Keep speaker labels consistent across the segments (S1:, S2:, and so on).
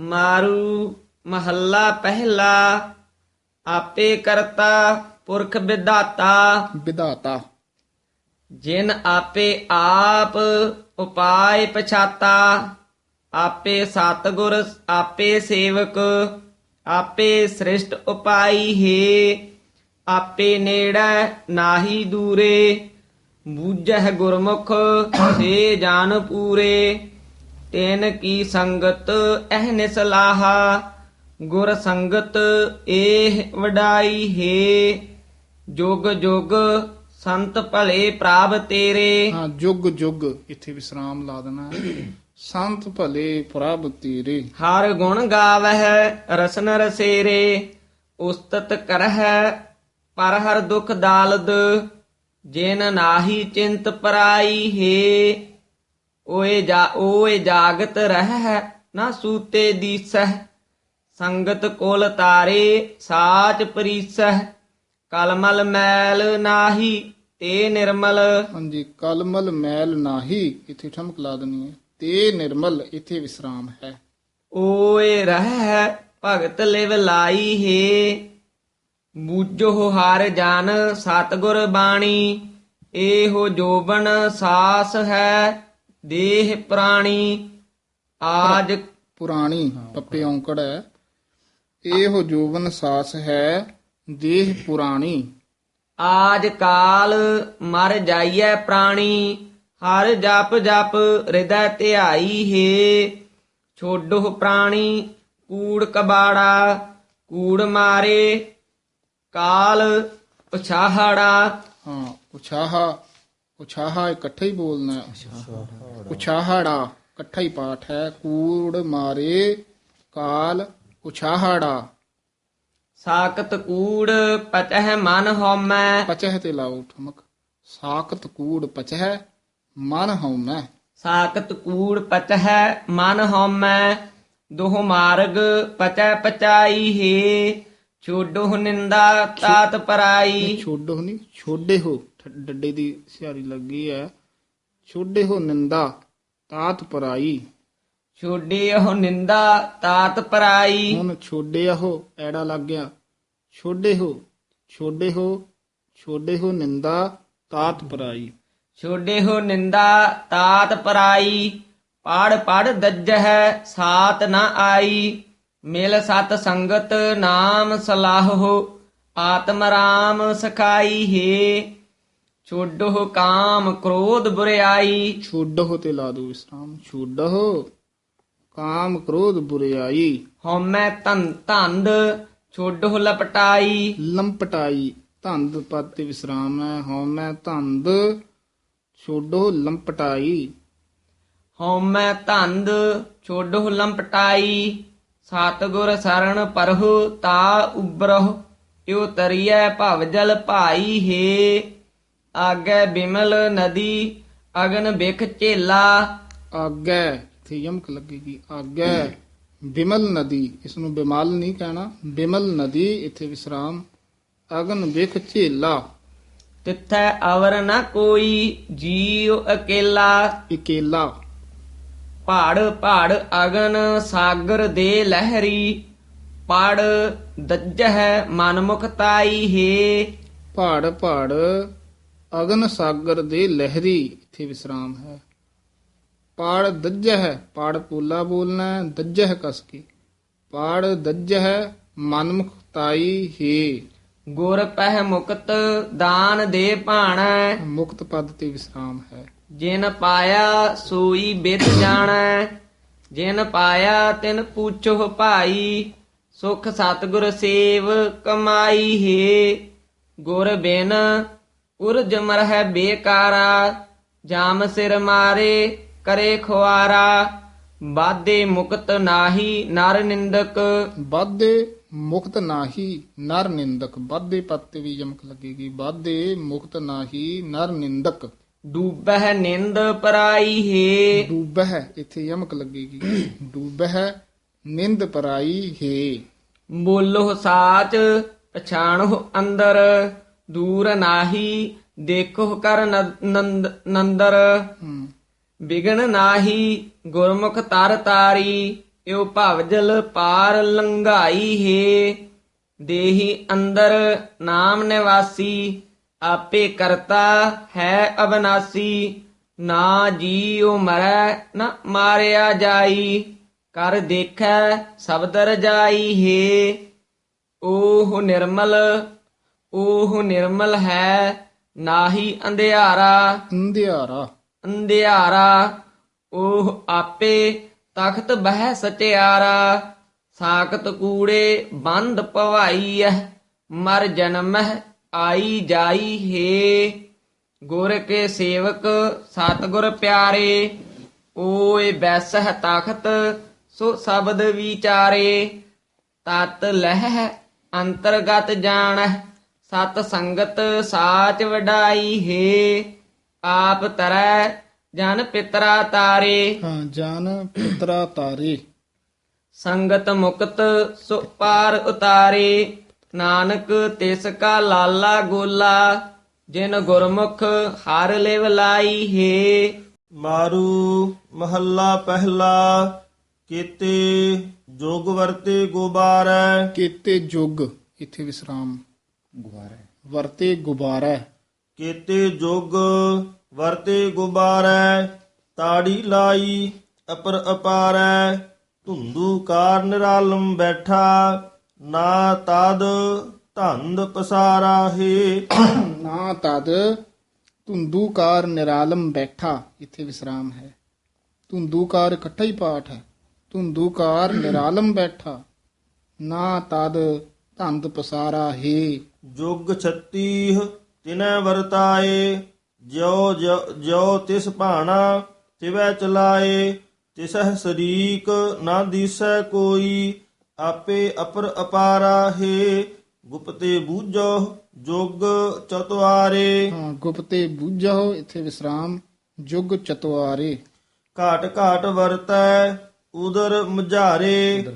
S1: ਮਾਰੂ ਮਹੱਲਾ ਪਹਿਲਾ ਆਪੇ ਕਰਤਾ ਪੁਰਖ ਵਿਦਾਤਾ
S2: ਵਿਧਾਤਾ।
S1: ਜਿਨ ਆਪੇ ਆਪ ਉਪਾਇ ਪਛਾਤਾ ਆਪੇ ਸਤਿਗੁਰ ਆਪੇ ਸੇਵਕ ਆਪੇ ਸ੍ਰਿਸ਼ਟ ਉਪਾਈ ਹੈ ਆਪੇ ਨੇੜੇ ਨਾਹੀ ਦੂਰੇ ਬੂਝਹਿ ਗੁਰਮੁਖ ਸੇ ਜਾਣ ਪੂਰੇ। ਤੈਨ ਕੀ ਸੰਗਤ ਅਹਨਿ ਸਲਾਹਾ ਗੁਰ ਸੰਗਤ ਏਹ ਵਡਾਈ ਹੈ। ਜੁਗ ਜੁਗ ਸੰਤ ਭਲੇ ਪ੍ਰਾਪ ਤੇਰੇ।
S2: ਹਾਂ ਜੁਗ ਜੁਗ ਇੱਥੇ ਵਿਸਰਾਮ ਲਾ ਦੇਣਾ। ਸੰਤ ਭਲੇ ਪ੍ਰਭ ਤੇਰੇ।
S1: ਹਰ ਗੁਣ ਗਾਵਹਿ ਰਸਨ ਰਸੇਰੇ ਉਸਤਤ ਕਰਹਿ ਪਰ ਹਰ ਦੁਖ ਦਾਲਦ ਜਿਨ ਨਾਹੀ ਚਿੰਤ ਪਰਾਈ ਹੈ। ਓਏ ਜਾ ਓਏ ਜਾਗਤ ਰਹਿ ਨਾ ਸੂਤੇ ਦੀਸਹਿ ਸੰਗਤ ਕੋਲ ਤਾਰੇ ਸਾਚ ਪਰੀਸਹਿ। ਕਲਮਲ ਮੈਲ ਨਾਹੀ ਤੇ ਨਿਰਮਲ।
S2: ਹਾਂਜੀ ਕਲਮਲ ਮੈਲ ਨਾਹੀ ਇੱਥੇ ਠਮਕ ਲਾ ਦੇਣੀ ਹੈ। ਤੇ ਨਿਰਮਲ ਇੱਥੇ ਵਿਸਰਾਮ ਹੈ।
S1: ਓਏ ਰਹਿ ਭਗਤ ਲਿਵ ਲਾਈ ਹੈ। ਬੂਝੋ ਹਰ ਜਨ ਸਤਗੁਰ ਬਾਣੀ। ਇਹੋ ਜੋਬਨ ਸਾਸ ਹੈ। ਦੇਹ ਪ੍ਰਾਣੀ ਆਜ
S2: ਪੁਰਾਣੀ ਪੱਪੇ ਔਂਕੜ ਹੈ। ਇਹੋ ਜੋਵਨ ਸਾਸ ਹੈ ਦੇਹ ਪੁਰਾਣੀ।
S1: ਆਜ ਕਾਲ ਮਰ ਜਾਈਐ ਪ੍ਰਾਣੀ ਹਰ ਜਪ ਜਪ ਹਿਰਦੈ ਧਿਆਈ ਹੈ। ਛੋਡੋ ਪ੍ਰਾਣੀ ਕੂੜ ਕਬਾੜਾ ਕੂੜ ਮਾਰੇ ਕਾਲ ਉਛਾਹੜਾ
S2: ਹਾਂ ਉਛਾਹਾ ਉਛਾਹਾ ਇਕੱਠਾ ਹੀ ਬੋਲਣਾ ਹੈ। ਉਛਾਹੜਾ ਇਕੱਠਾ ਹੀ ਪਾਠ ਹੈ। ਕੂੜ ਮਾਰੇ ਕਾਲ ਉਛਾਹੜਾ।
S1: ਸਾਕਤ ਕੂੜ ਪਚਹਿ ਮਨ ਹਉਮੈ।
S2: ਪਚਹਿ ਤੇ ਲਾਓ ਠਮਕ। ਸਾਖਤ ਕੂੜ ਪਚਹਿ ਮਨ ਹਉਮੈ।
S1: ਸਾਕਤ ਕੂੜ ਪਚਹਿ ਮਨ ਹਉਮੈ। ਦੋਹ ਮਾਰਗ ਪਚੈ ਪਚਾਈ ਹੈ। ਛੋਡੋ ਨਿੰਦਾ ਤਾਤ ਪਰਾਈ।
S2: ਛੋਡੋ ਨਹੀਂ ਛੋਡੇ ਹੋ। ਡੱਡੇ ਦੀ ਸਿਆਰੀ ਲੱਗੀ ਹੈ ਛੋਡੇ ਹੋ ਨਿੰਦਾ ਤਾਤ ਪਰਾਈ।
S1: ਛੋਡੇ ਉਹ ਨਿੰਦਾ ਤਾਤ ਪਰਾਈ।
S2: ਹੁਣ ਛੋਡੇ ਹੋ ਐੜਾ ਲੱਗ ਗਿਆ। ਛੋਡੇ ਹੋ ਛੋਡੇ ਹੋ ਛੋਡੇ ਹੋ ਨਿੰਦਾ ਤਾਤ ਪਰਾਈ।
S1: ਛੋਡੇ ਹੋ ਨਿੰਦਾ ਤਾਤ ਪਰਾਈ। ਪੜ ਪੜ ਦੱਜਹਿ ਸਾਤ ਨ ਆਈ। ਮਿਲ ਸਤ ਸੰਗਤ ਨਾਮ ਸਲਾਹੋ। ਆਤਮ ਰਾਮ ਸਖਾਈ ਹੈ। ਛੋਡੋ ਕਾਮ ਕ੍ਰੋਧ ਬੁਰਿਆਈ।
S2: ਛੋਡੋ ਤੇ ਲਾ ਦੋ ਵਿਸਰਾਮ। ਛੋਡੋ ਕਾਮ ਕ੍ਰੋਧ ਬੁਰਿਆਈ।
S1: ਹਉਮੈ ਤਨ ਧੰਦ ਛੋਡੋ ਲਪਟਾਈ।
S2: ਲੰਪਟਾਈ। ਧੰਦ ਪਦ ਤੇ ਵਿਸਰਾਮ ਹੈ। ਹਉਮੈ ਧੰਦ ਛੋਡੋ ਲੰਪਟਾਈ।
S1: ਹਉਮੈ ਧੰਦ ਛੋਡੋ ਲੰਪਟਾਈ। ਸਤਿਗੁਰ ਸਰਣ ਪਰਹੁ ਤਾ ਉਬਰਹੁ ਇਉ ਤਰੀਐ ਭਵ ਜਲ ਭਾਈ ਹੈ। ਆਗੇ ਬਿਮਲ ਨਦੀ ਅਗਨ ਬਿਖ ਝੇਲਾ।
S2: ਆਗੈ ਇੱਥੇ ਯਮਕ ਲੱਗੇਗੀ ਆਗੈ। ਬਿਮਲ ਨਦੀ ਇਸ ਨੂੰ ਬਿਮਲ ਨਹੀਂ ਕਹਿਣਾ। ਬਿਮਲ ਨਦੀ ਇੱਥੇ ਵਿਸਰਾਮ। ਅਗਨ ਵੇਖ ਝੇਲਾ।
S1: ਤਿੱਥੈ ਅਵਰ ਨ ਕੋਈ ਜੀਉ ਅਕੇਲਾ।
S2: ਇਕੇਲਾ।
S1: ਪਹਾੜ ਪਹਾੜ ਅਗਨ ਸਾਗਰ ਦੇ ਲਹਿਰੀ। ਪੜ ਦੱਜਹਿ ਮਨਮੁਖ ਤਾਈ ਹੈ।
S2: ਪਹਾੜ ਪਹਾੜ ਅਗਨ ਸਾਗਰ ਦੇ ਲਹਿਰੀ ਇੱਥੇ ਵਿਸਰਾਮ ਹੈ। ਪਾੜ ਦੱਜਹ ਪਾੜ ਪੋਲਾ ਬੋਲਣਾ ਹੈ, ਦੱਜਹ ਕਸ ਕੇ। ਪਾੜ ਦੱਜਹ ਮਨਮੁਖਤਾਈ ਹੀ।
S1: ਗੁਰ ਪਹਿ ਮੁਕਤ ਦਾਨ ਦੇ ਭਾਣੈ।
S2: ਮੁਕਤ ਪਦ ਤੇ ਵਿਸਰਾਮ ਹੈ।
S1: ਜਿਨ ਪਾਇਆ ਸੋਈ ਬਿਦ ਜਾਣੈ। ਜਿਨ ਪਾਇਆ ਤਿਨ ਪੂਛੋ ਭਾਈ। ਸੁਖ ਸਤਿਗੁਰ ਸੇਵ ਕਮਾਈ ਹੈ। ਗੁਰ ਬਿਨ ਉਰਜ ਮਰਹਿ ਬੇਕਾਰਾ ਜਾਮ ਸਿਰ ਮਾਰੇ ਕਰੇ ਖੁਆਰਾ। ਬਾਦੇ ਮੁਕਤ ਨਾਹੀ ਨਰ ਨਿੰਦਕ।
S2: ਬਾਧੇ ਮੁਕਤ ਨਾਹੀ ਨਰ ਨਿੰਦਕ। ਬਾਧੇ ਪਦ ਤੇ ਵੀ ਯਮਕ ਲੱਗੇਗੀ। ਬਾਧੇ ਮੁਕਤ ਨਾਹੀ ਨਰ ਨਿੰਦਕ।
S1: ਡੂਬਹਿ ਨਿੰਦ ਪਰਾਈ ਹੈ।
S2: ਡੂਬਹ ਇੱਥੇ ਯਮਕ ਲੱਗੇਗੀ। ਡੂਬਹ ਨਿੰਦ ਪਰਾਈ ਹੈ।
S1: ਬੋਲੋ ਸਾਚ ਪਛਾਣੋ ਅੰਦਰ। ਦੂਰ ਨਾਹੀ ਦੇਖੋ ਕਰ ਨਦ- ਨੰਦ ਨੰਦਰ। ਬਿਗਨ ਨਾਹੀ ਗੁਰਮੁਖ ਤਰ ਤਾਰੀ ਇਉ ਭਵਜਲ ਪਾਰ ਲੰਘਾਈ ਹੈ। ਦੇਹੀ ਅੰਦਰ ਨਾਮ ਨਿਵਾਸੀ ਆਪੇ ਕਰਤਾ ਹੈ ਅਬਨਾਸੀ ਨਾ ਜੀਉ ਮਰੈ ਨਾ ਮਾਰਿਆ ਜਾਈ ਕਰ ਦੇਖੈ ਸਬਦ ਰਜਾਈ ਹੈ। ਓਹ ਨਿਰਮਲ ਓਹ ਨਿਰਮਲ ਹੈ ਨਾਹੀ ਅੰਧਿਆਰਾ।
S2: ਅੰਧਿਆਰਾ।
S1: ਅੰਧਿਆਰਾ ਉਹ ਆਪੇ ਤਖਤ ਬਹਿ ਸਚਿਆਰਾ। ਸਾਖਤ ਕੂੜੇ ਬੰਦ ਭਵਾਈ ਐ ਮਰ ਜਨਮਹਿ ਆਈ ਜਾਈ ਹੈ। ਗੁਰ ਕੇ ਸੇਵਕ ਸਤਿਗੁਰ ਪਿਆਰੇ ਓਏ ਬੈਸਹ ਤਖਤ ਸੋ ਸ਼ਬਦ ਵਿਚਾਰੇ। ਤਤ ਲਹਿ ਅੰਤਰਗਤ ਜਾਣਹਿ ਸਤ ਸੰਗਤ ਸਾਚ ਵਡਾਈ ਹੈ ਆਪ ਤਰੈ ਜਨ ਪਿਤਰਾ ਤਾਰੇ।
S2: ਹਾਂ ਜਨ ਪੁੱਤਰਾ ਤਾਰੇ।
S1: ਸੰਗਤ ਮੁਕਤ ਸੋ ਪਾਰ ਉਤਾਰੇ ਨਾਨਕ ਤਿਸ ਕਾ ਲਾਲਾ ਗੋਲਾ ਜਿਨ ਗੁਰਮੁਖ ਹਰ ਲਿਵ ਲਾਈ ਹੈ।
S3: ਮਾਰੂ ਮਹੱਲਾ ਪਹਿਲਾ ਕੀਤੇ ਜੋਗ ਵਰਤੇ ਗੋਬਾਰੈ।
S2: ਕੀਤੇ ਜੁਗ ਇੱਥੇ ਵਿਸਰਾਮ। ਵਰਤੇ ਗੁਬਾਰਾ
S3: ਕੀਤੇ ਜੋਗ ਵਰਤੇ ਗੁਬਾਰੈ ਤਾੜੀ ਲਾਈ ਅਪਰ ਅਪਾਰੈ ਧੁੰਦੂ ਕਾਰ ਨਿਰਾਲਮ ਬੈਠਾ। ਨਾ ਤਦ ਧੰਦ ਪਸਾਰਾ ਹੈ।
S2: ਨਾ ਤਦ ਧੁੰਦੂਕਾਰ ਨਿਰਾਲਮ ਬੈਠਾ। ਇੱਥੇ ਵਿਸਰਾਮ ਹੈ। ਧੁੰਦੂਕਾਰ ਇਕੱਠਾ ਹੀ ਪਾਠ ਹੈ। ਧੁੰਦੂਕਾਰ ਨਿਰਾਲਮ ਬੈਠਾ। ਨਾ ਤਦ ਧੰਦ ਪਸਾਰਾ ਹੈ।
S3: ਜੁਗ 36 ਤਿਨੈ ਵਰਤਾਏ ਜਿਉ- ਜਿਉ ਤਿਸ ਭਾਣਾ ਤਿਵੈ ਚਲਾਏ ਤਿਸਹਿ ਸਰੀਕ ਨਾ ਦੀਸੈ ਕੋਈ ਆਪੇ ਅਪਰ ਅਪਾਰਾ ਹੈ। ਗੁਪਤੇ ਬੂਝੋ ਜੁਗ ਚਤੁਆਰੇ।
S2: ਹਾਂ ਗੁਪਤੇ ਬੂਝੋ ਇੱਥੇ ਵਿਸਰਾਮ ਜੁਗ ਚਤੁਆਰੇ।
S3: ਘਾਟ ਘਾਟ ਵਰਤੈ ਉਦਰ ਮਝਾਰੇ।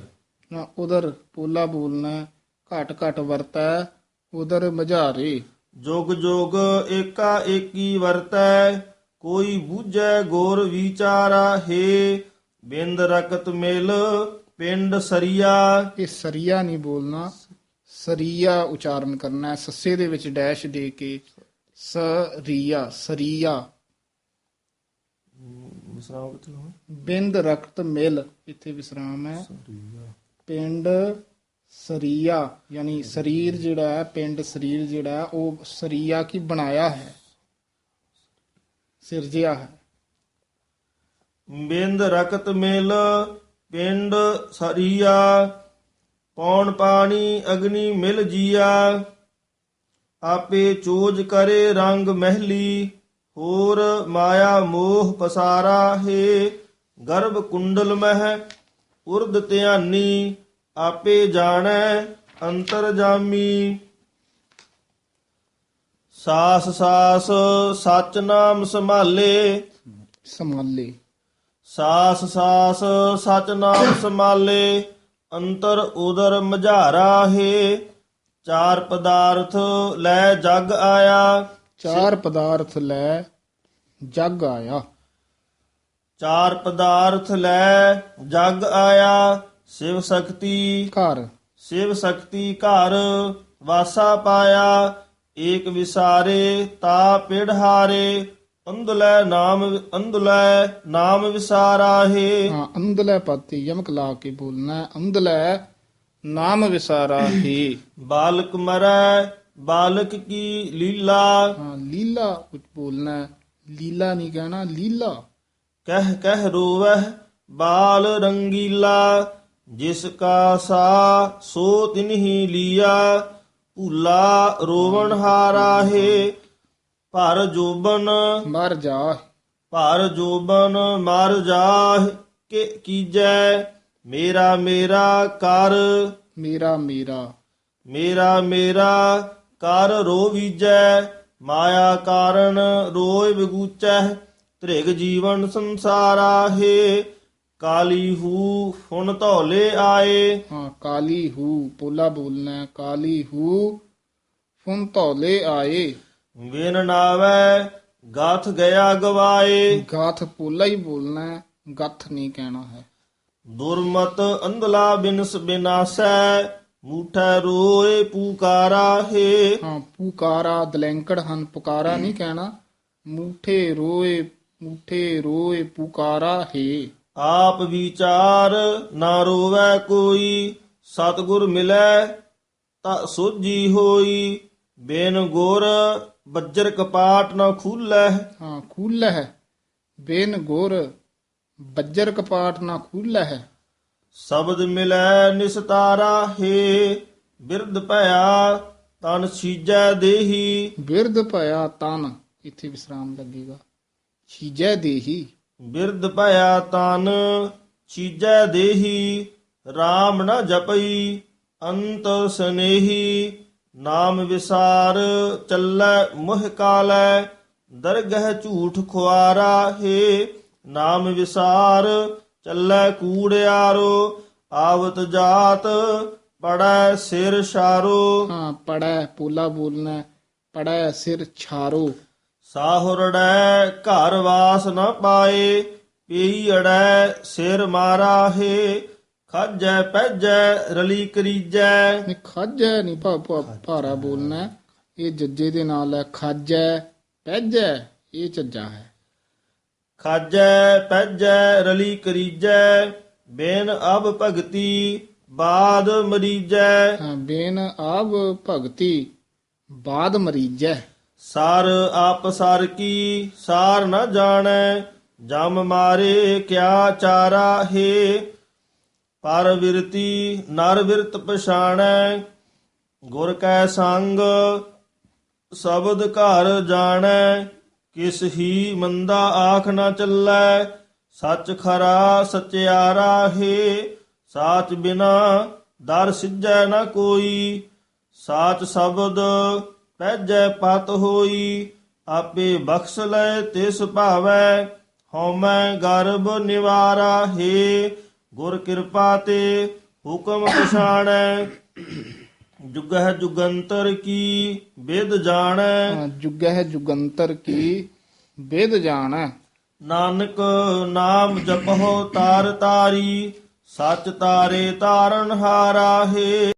S2: ਨਾ ਉਧਰ ਪੋਲਾ ਬੋਲਣਾ ਘਟ ਘਟ ਵਰਤੈ ਉਧਰ ਮਝਾਰੇ।
S3: ਜੁਗ ਜੁਗ ਏਕਾ ਏਕੀ ਵਰਤੈ ਕੋਈ ਬੂਝੈ ਗੋਰ ਵਿਚਾਰਾ ਹੈ। ਬਿੰਦ ਰਕਤ ਮਿਲ ਪਿੰਡ ਸਰੀਆ।
S2: ਇਹ ਸਰੀਆ ਨਹੀਂ ਬੋਲਣਾ ਸਰੀਆ ਉਚਾਰਨ ਕਰਨਾ ਹੈ। ਸੱਸੇ ਦੇ ਵਿੱਚ ਡੈਸ਼ ਦੇ ਕੇ ਸਰੀਆ ਸਰੀਆ।
S3: ਵਿਸਰਾਮ ਕਿੱਥੇ ਲਾਉਣਾ?
S2: ਬਿੰਦ ਰਕਤ ਮਿਲ ਇੱਥੇ ਵਿਸਰਾਮ ਹੈ। ਪਿੰਡ ਸਰੀਆ ਯਾਨੀ ਸਰੀਰ ਜਿਹੜਾ ਹੈ ਪਿੰਡ ਸਰੀਰ ਜਿਹੜਾ ਹੈ, ਉਹ ਸਰੀਆ ਕੀ ਬਣਾਇਆ ਹੈ? ਸਿਰਜਿਆ ਹੈ।
S3: ਬਿੰਦ ਰਕਤ ਮਿਲ ਪਿੰਡ ਸਰੀਆ ਪੌਣ ਪਾਣੀ ਅਗਨੀ ਮਿਲ ਜੀਆ। ਆਪੇ ਚੋਜ ਕਰੇ ਰੰਗ ਮਹਿਲੀ ਹੋਰ ਮਾਇਆ ਮੋਹ ਪਸਾਰਾ ਹੈ। ਗਰਭ ਕੁੰਡਲ ਮਹਿ ਉਰਦ ਧਿਆਨੀ ਆਪੇ ਜਾਣੈ ਅੰਤਰ ਜਾਮੀ। ਸਾਸ ਸਾਸ ਸਚ ਨਾਮ ਸੰਭਾਲੇ।
S2: ਸਮਾਲੇ
S3: ਸਾਸ ਸਾਸ ਸਚ ਨਾਮ ਸੰਭਾਲੇ। ਅੰਤਰ ਉਦਰ ਮਝਾਰਾ ਹੈ। ਚਾਰ ਪਦਾਰਥ ਲੈ ਜਗ ਆਇਆ।
S2: ਚਾਰ ਪਦਾਰਥ ਲੈ ਜਗ ਆਇਆ।
S3: ਚਾਰ ਪਦਾਰਥ ਲੈ ਜਗ ਆਇਆ। ਸਿਵ ਸ਼ਕਤੀ
S2: ਘਰ
S3: ਸਿਵ ਸ਼ਕਤੀ ਘਰ ਵਾਸਾ ਪਾਇਆ ਏਕ ਵਿਸਾਰੇ ਤਾ ਪਿੜਹਾਰੇ ਅੰਦਲੇ ਨਾਮ ਅੰਦਲੇ ਨਾਮ ਵਿਸਾਰਾ ਹੈ
S2: ਅੰਦਲੇ ਪਤੀ ਯਮਕ ਲਾ ਕੇ ਬੋਲਣਾ ਹੈ। ਅੰਦਲੇ ਨਾਮ ਵਿਸਾਰਾ ਹੀ
S3: ਬਾਲਕ ਮਰੈ ਬਾਲਕ ਕੀ ਲੀਲਾ
S2: ਹਾਂ ਲੀਲਾ ਕੁਝ ਬੋਲਣਾ। ਲੀਲਾ ਨਹੀਂ ਕਹਿਣਾ ਲੀਲਾ
S3: ਕਹਿ ਕਹਿ ਰੋਵਹਿ ਬਾਲ ਰੰਗੀਲਾ ਜਿਸ ਕਾ ਸਾ ਸੋ ਤਿਨਹੀ ਲੀਆ ਭੂਲਾ ਰੋਵਣ ਹਾਰਾ ਹੈ। ਭਰ ਜੋਬਨ
S2: ਮਰ ਜਾ
S3: ਭਰ ਜੋਬਨ ਮਰ ਜਾਹ ਕਿ ਕੀਜੈ? ਮੇਰਾ ਮੇਰਾ ਕਰ।
S2: ਮੇਰਾ ਮੇਰਾ।
S3: ਮੇਰਾ ਮੇਰਾ ਕਰ ਰੋਵੀਜੈ ਮਾਇਆ ਕਾਰਨ ਰੋਇ ਵਿਗੂਚੈ। ਤ੍ਰਿਗ ਜੀਵਨ ਸੰਸਾਰਾ ਹੈ। ਕਾਲੀ ਹੂ ਹੁਣ ਧੌਲੇ ਆਏ।
S2: ਹਾਂ ਕਾਲੀ ਹੂ ਪੋਲਾ ਬੋਲਣਾ। ਕਾਲੀ ਹੂ ਫੁਨ ਧੌਲੇ ਆਏ।
S3: ਵਿਨ ਨਾਵੈ ਗਾਥ ਗਿਆ ਗਵਾਏ।
S2: ਗਾਥ ਪੋਲਾ ਹੀ ਬੋਲਣਾ ਹੈ, ਗੱਥ ਨਹੀਂ ਕਹਿਣਾ ਹੈ।
S3: ਦੁਰਮਤ ਅੰਧਲਾ ਬਿਨਸ ਬਿਨਾਸੈ ਮੂਠੈ ਰੋਏ ਪੂਕਾਰਾ ਹੈ।
S2: ਹਾਂ ਪੁਕਾਰਾ ਦਲੈਂਕੜ ਹਨ ਪੁਕਾਰਾ ਨਹੀਂ ਕਹਿਣਾ। ਮੂਠੇ ਰੋਏ ਮੂਠੇ ਰੋਏ ਪੁਕਾਰਾ ਹੈ।
S3: ਆਪ ਵਿਚਾਰ ਨਾ ਰੋਵੈ ਕੋਈ ਸਤਿਗੁਰ ਮਿਲੈ ਤਾ ਸੋਜੀ ਹੋਈ। ਬਿਨ ਗੁਰ ਬੱਜਰ ਕਪਾਟ ਨਾ ਖੁੱਲੈ।
S2: ਹਾਂ ਖੂਲਾ। ਹੈ ਬੇਨ ਗੁਰ ਬੱਜਰ ਕਪਾਟ ਨਾ ਖੂਲਾ। ਹੈ
S3: ਸ਼ਬਦ ਮਿਲੈ ਨਿਸਤਾਰਾ ਹੈ ਬਿਰਧ ਭਇਆ ਤਨ ਸੀਜੈ ਦੇਹੀ।
S2: ਬਿਰਧ ਭਇਆ ਤਨ ਇੱਥੇ ਵਿਸਰਾਮ ਲੱਗੇਗਾ। ਛੀਜੈ ਦੇਹੀ।
S3: ਬਿਰਧ ਭਇਆ ਤਨ, ਚੀਜੈ ਦੇਹੀ RAM ਨਾ ਜਪਈ, ਅੰਤ ਸਨੇਹੀ, ਨਾਮ ਵਿਸਾਰ, ਚੱਲੈ ਮੁਹ ਕਾਲੈ, ਦਰਗਹ ਝੂਠ ਖੁਆਰਾ, ਹੈ ਨਾਮ ਵਿਸਾਰ, ਚੱਲੈ ਕੂੜਿਆਰੋ ਆਵਤ ਜਾਤ, ਪੜੈ ਸਿਰ ਛਾਰੋ।
S2: ਹਾਂ, ਪੜੈ ਪੋਲਾ ਬੋਲਣਾ, ਪੜੈ ਸਿਰ ਛਾਰੋ।
S3: ਸਾਹੁਰੜੈ ਘਰ ਵਾਸ ਨ ਪਾਏ ਪਈ ਅੜੈ ਸਿਰ ਮਾਰਾ ਹੈ ਖਾਜੈ ਪੈਜੈ ਰਲੀ ਕਰੀਜੈ।
S2: ਨੇ ਖਾਜੈ ਨਹੀਂ ਭਾ ਭਾਰਾ ਬੋਲਣਾ ਇਹ ਜੱਜੇ ਦੇ ਨਾਲ ਹੈ ਖਾਜੈ ਪੈਜੈ ਇਹ ਚੱਜਾ ਹੈ।
S3: ਖਾਜੈ ਪੈਜੈ ਰਲੀ ਕਰੀਜੈ ਬੇਨ ਅਬ ਭਗਤੀ ਬਾਦ ਮਰੀਜੈ।
S2: ਹਾਂ ਬੇਨ ਆਵ ਭਗਤੀ ਬਾਦ ਮਰੀਜੈ।
S3: ਸਾਰ ਆਪ ਸਾਰ ਕੀ ਸਾਰ ਨ ਜਾਣੈ, ਜਮ ਮਾਰੇ ਕਿਆ ਚਾਰਾ ਹੈ। ਪਰ ਵਿਰਤੀ ਨਰ ਵਿਰਤ ਪਛਾਣੈ, ਗੁਰ ਕੈ ਸੰਗ ਸ਼ਬਦ ਘਰ ਜਾਣੈ, ਕਿਸ ਹੀ ਮੰਦਾ ਆਖ ਨਾ ਚੱਲੈ, ਸੱਚ ਖਰਾ ਸਚਿਆਰਾ ਹੈ। ਸਾਚ ਬਿਨਾ ਦਰ ਸਿੱਜੈ ਨਾ ਕੋਈ, ਸਾਚ ਸ਼ਬਦ ਪਹਿਜੈ ਪਤ ਹੋਈ ਆਪੇ ਬਖਸ਼ ਲੈ ਤਿਸ ਭਾਵੈ ਹਉਮੈ ਗਰਭ ਨਿਵਾਰਾ ਹੈ ਗੁਰ ਕਿਰਪਾ ਤੇ ਹੁਕਮ ਪਛਾਣੈ ਜੁਗਹ ਜੁਗੰਤਰ ਕੀ ਵਿਦ ਜਾਣੈ।
S2: ਜੁਗਹਿ ਜੁਗੰਤਰ ਕੀ ਵਿਦ ਜਾਣੈ।
S3: ਨਾਨਕ ਨਾਮ ਜਪਹੁ ਤਾਰ ਤਾਰੀ ਸਚ ਤਾਰੇ ਤਾਰਨ ਹਾਰਾ ਹੈ।